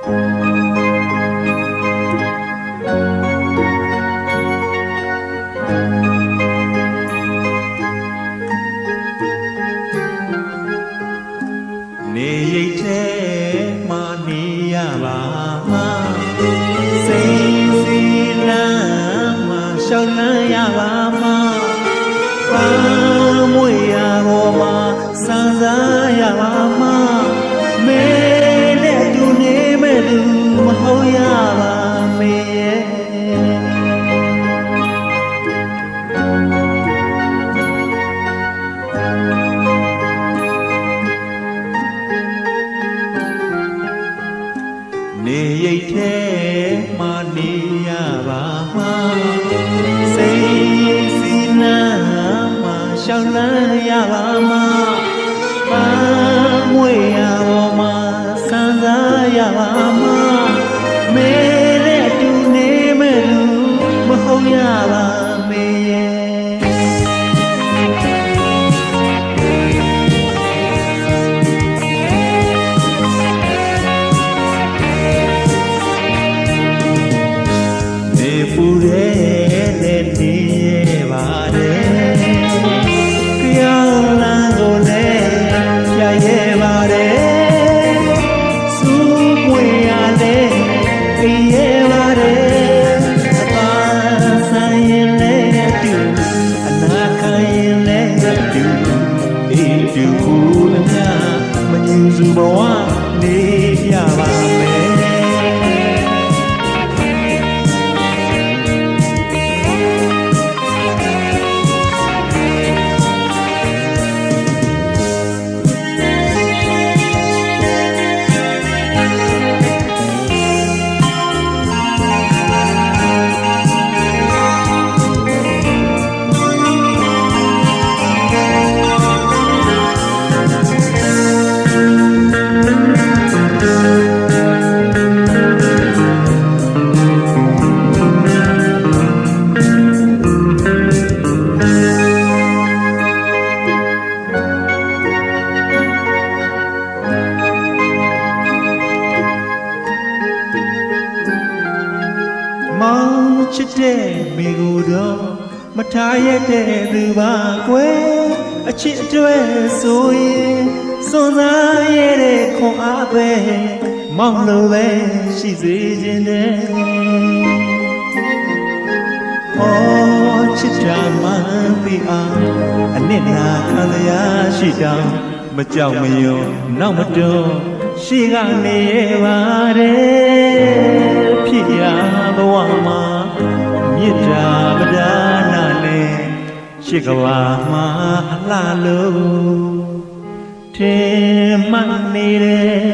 နေရိတ်တဲ့မာနေရပါမစိတ်စီလမ်းမှာရှောက်လန်းရပါမ ရိတ်ထဲမှာနေရပါမှာစိတ်စီလမ်းမှာရှောက်လန်းရပါမှာ ဒီတူကူလည်းများမငြင်းစုဘဝနေရပါမယ် တဲ့မိကိုတော့မထားရတဲ့သူပါကွယ်အချစ်အတွက်ဆိုရင်စွန်စားရတဲ့ခွန်အားပဲမောင်လိုပဲရှိစေခြင်းတဲ့ဟောချစ်တာမှန်ပြီအောင်အနစ်နာခံရရှိတောင်မကြောက်မရွံ့နောက်မတွန်းရှိကနေရပါတယ်ဖြစ်ရဘဝမှာမေ တ္တာပဒါနာနဲ့ရှိကဘာမှာအလှလို့ထင်မှတ်နေတယ်